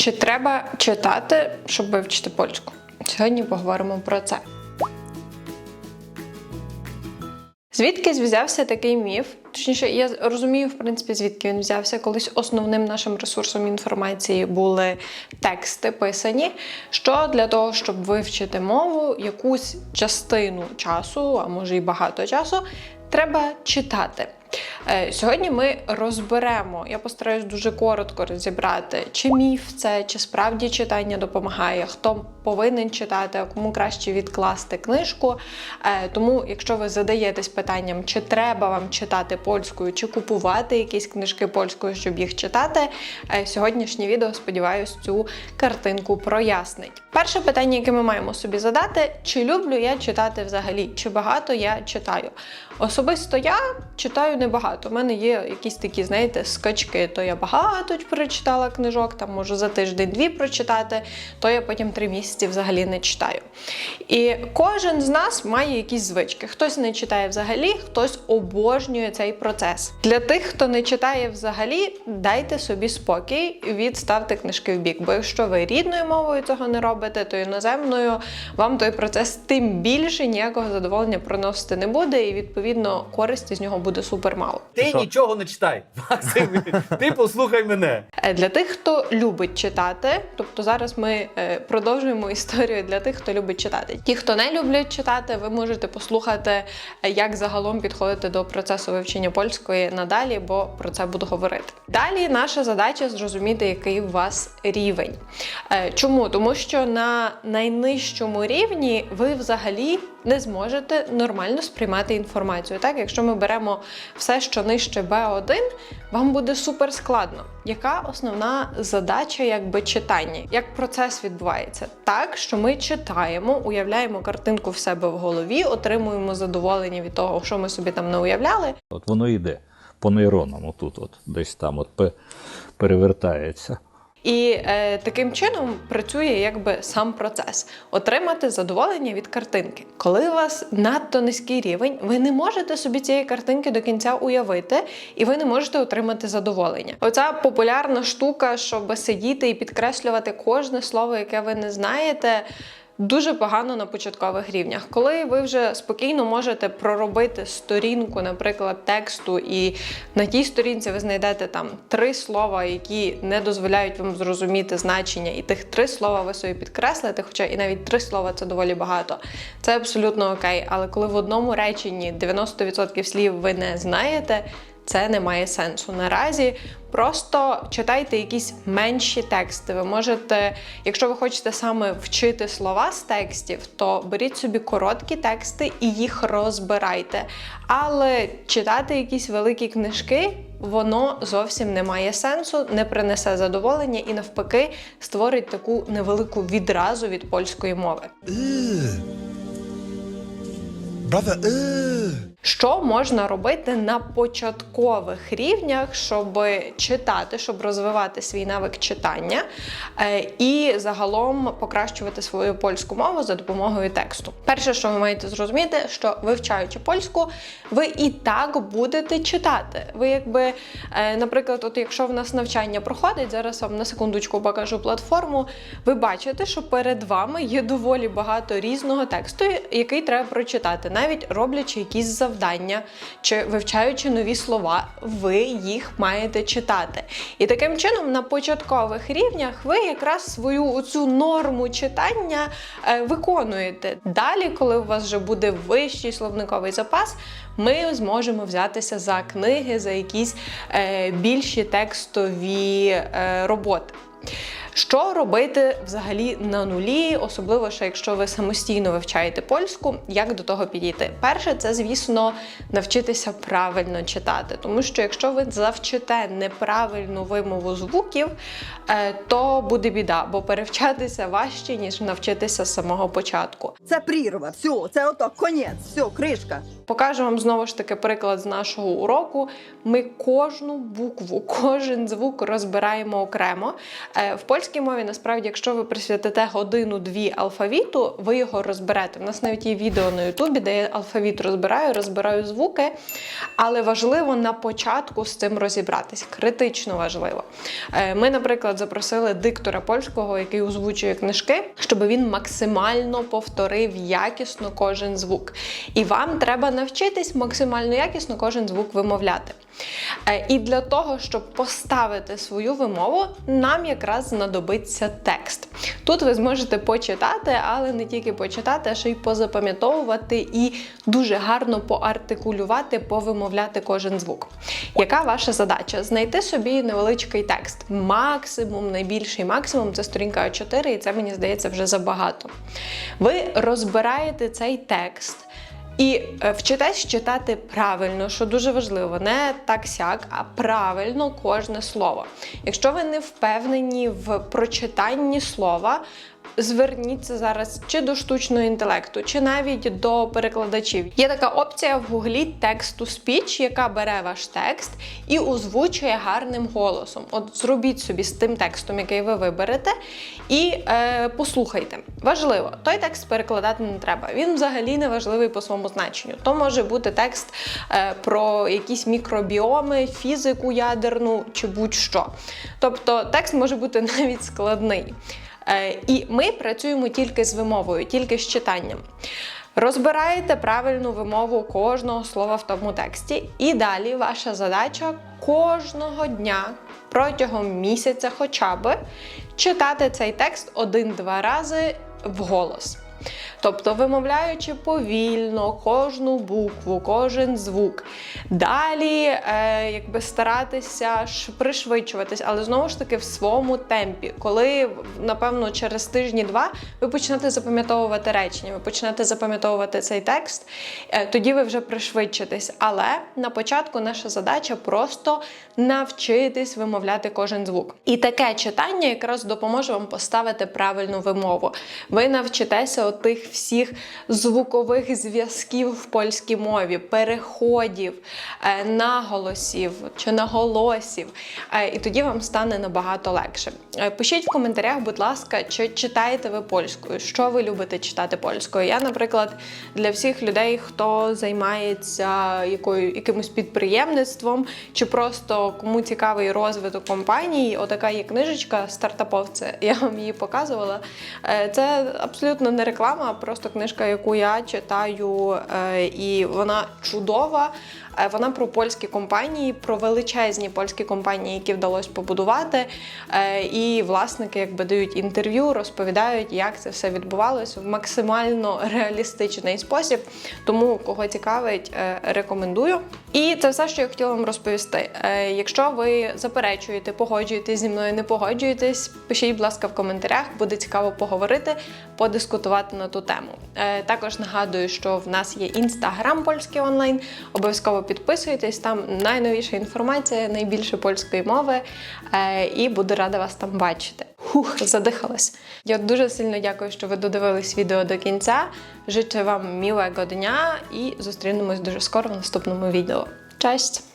Чи треба читати, щоб вивчити польську? Сьогодні поговоримо про це. Звідки взявся такий міф? Точніше, я розумію, в принципі, звідки він взявся. Колись основним нашим ресурсом інформації були тексти писані. Що для того, щоб вивчити мову, якусь частину часу, а може і багато часу, треба читати. Е, Сьогодні ми розберемо, я постараюсь дуже коротко розібрати, чи міф це, чи справді читання допомагає, хто повинен читати, а кому краще відкласти книжку. Е, Тому, якщо ви задаєтесь питанням, чи треба вам читати польською, чи купувати якісь книжки польською, щоб їх читати, е, сьогоднішнє відео, сподіваюсь, цю картинку прояснить. Перше питання, яке ми маємо собі задати: чи люблю я читати взагалі, чи багато я читаю? Особисто я читаю небагато. У мене є якісь такі, знаєте, скачки. То я багато прочитала книжок, там можу за тиждень-дві прочитати, то я потім три місяці взагалі не читаю. І кожен з нас має якісь звички. Хтось не читає взагалі, хтось обожнює цей процес. Для тих, хто не читає взагалі, дайте собі спокій, відставте книжки в бік. Бо якщо ви рідною мовою цього не робите, то іноземною вам той процес тим більше ніякого задоволення приносити не буде, і відповідно користі з нього буде супер мало. Ти Що? нічого не читай. Максим, ти послухай мене. Е, Для тих, хто любить читати, тобто зараз ми е, продовжуємо історію для тих, хто любить читати. Ті, хто не люблять читати, ви можете послухати, е, як загалом підходити до процесу вивчення польської надалі, бо про це буду говорити. Далі наша задача зрозуміти, який у вас рівень. Чому? Тому що на найнижчому рівні ви взагалі не зможете нормально сприймати інформацію. Так, якщо ми беремо все, що нижче B1, вам буде супер складно. Яка основна задача якби читання? Як процес відбувається? Так, що ми читаємо, уявляємо картинку в себе в голові, отримуємо задоволення від того, що ми собі там не уявляли. От воно йде по нейронам, отут, от, десь там от перевертається. І е, таким чином працює якби сам процес отримати задоволення від картинки. Коли у вас надто низький рівень, ви не можете собі цієї картинки до кінця уявити, і ви не можете отримати задоволення. Оця популярна штука, щоб сидіти і підкреслювати кожне слово, яке ви не знаєте. Дуже погано на початкових рівнях. Коли ви вже спокійно можете проробити сторінку, наприклад, тексту, і на тій сторінці ви знайдете там три слова, які не дозволяють вам зрозуміти значення, і тих три слова ви собі підкреслите, хоча і навіть три слова це доволі багато. Це абсолютно окей. Але коли в одному реченні 90% слів ви не знаєте, це не має сенсу наразі. Просто читайте якісь менші тексти. Ви можете, якщо ви хочете саме вчити слова з текстів, то беріть собі короткі тексти і їх розбирайте. Але читати якісь великі книжки. Воно зовсім не має сенсу, не принесе задоволення і навпаки створить таку невелику відразу від польської мови. Brother, ugh. Що можна робити на початкових рівнях, щоб читати, щоб розвивати свій навик читання е, і загалом покращувати свою польську мову за допомогою тексту? Перше, що ви маєте зрозуміти, що вивчаючи польську, ви і так будете читати. Ви, якби, е, наприклад, от якщо в нас навчання проходить, зараз вам на секундочку покажу платформу. Ви бачите, що перед вами є доволі багато різного тексту, який треба прочитати, навіть роблячи якісь завдання чи вивчаючи нові слова, ви їх маєте читати. І таким чином, на початкових рівнях ви якраз свою оцю норму читання е, виконуєте. Далі, коли у вас вже буде вищий словниковий запас, ми зможемо взятися за книги, за якісь е, більші текстові е, роботи. Що робити взагалі на нулі, особливо що якщо ви самостійно вивчаєте польську, як до того підійти? Перше, це звісно навчитися правильно читати, тому що якщо ви завчите неправильну вимову звуків, е, то буде біда, бо перевчатися важче ніж навчитися з самого початку. Це прірва, все, це ото конець, все, кришка. Покажу вам знову ж таки приклад з нашого уроку. Ми кожну букву, кожен звук розбираємо окремо. Е, В польській польській мові, насправді, якщо ви присвятите годину-дві алфавіту, ви його розберете. У нас навіть є відео на Ютубі, де я алфавіт розбираю, розбираю звуки. Але важливо на початку з цим розібратись. Критично важливо. Е, Ми, наприклад, запросили диктора польського, який озвучує книжки, щоб він максимально повторив якісно кожен звук. І вам треба навчитись максимально якісно кожен звук вимовляти. Е, І для того, щоб поставити свою вимову, нам якраз знадобиться текст. Тут ви зможете почитати, але не тільки почитати, а ще й позапам'ятовувати і дуже гарно поартикулювати, повимовляти кожен звук. Яка ваша задача? Знайти собі невеличкий текст. Максимум, найбільший максимум це сторінка А4, і це мені здається вже забагато. Ви розбираєте цей текст. І е, вчитесь читати правильно, що дуже важливо, не так сяк, а правильно кожне слово. Якщо ви не впевнені в прочитанні слова, зверніться зараз чи до штучного інтелекту, чи навіть до перекладачів. Є така опція в гуглі тексту спіч, яка бере ваш текст і озвучує гарним голосом. От зробіть собі з тим текстом, який ви виберете, і е, послухайте. Важливо, той текст перекладати не треба. Він взагалі не важливий по своєму значенню. То може бути текст е, про якісь мікробіоми, фізику ядерну чи будь-що. Тобто текст може бути навіть складний. Е, І ми працюємо тільки з вимовою, тільки з читанням. Розбираєте правильну вимову кожного слова в тому тексті, і далі ваша задача кожного дня протягом місяця, хоча б читати цей текст один-два рази вголос. Тобто, вимовляючи повільно кожну букву, кожен звук. Далі, е, якби старатися пришвидшуватись, але знову ж таки в своєму темпі. Коли, напевно, через тижні-два ви почнете запам'ятовувати речення, ви почнете запам'ятовувати цей текст, е, тоді ви вже пришвидшитесь. Але на початку наша задача просто навчитись вимовляти кожен звук. І таке читання якраз допоможе вам поставити правильну вимову. Ви навчитеся отих всіх звукових зв'язків в польській мові, переходів, е, наголосів чи наголосів. Е, І тоді вам стане набагато легше. Е, Пишіть в коментарях, будь ласка, чи читаєте ви польською, що ви любите читати польською. Я, наприклад, для всіх людей, хто займається якою, якимось підприємництвом, чи просто кому цікавий розвиток компанії, отака є книжечка стартаповце. Я вам її показувала. Це абсолютно не реклама, а просто книжка, яку я читаю, е, і вона чудова. Е, Вона про польські компанії, про величезні польські компанії, які вдалося побудувати. Е, І власники якби дають інтерв'ю, розповідають, як це все відбувалося в максимально реалістичний спосіб. Тому кого цікавить, рекомендую. І це все, що я хотіла вам розповісти. Якщо ви заперечуєте, погоджуєтесь зі мною, не погоджуєтесь, пишіть, будь ласка, в коментарях. Буде цікаво поговорити, подискутувати на ту тему. Е, Також нагадую, що в нас є інстаграм польський онлайн. Обов'язково підписуйтесь. Там найновіша інформація, найбільше польської мови. Е, І буду рада вас там бачити. Хух, задихалась. Я дуже сильно дякую, що ви додивились відео до кінця. Życzę вам мілого дня і зустрінемось дуже скоро в наступному відео. Cześć!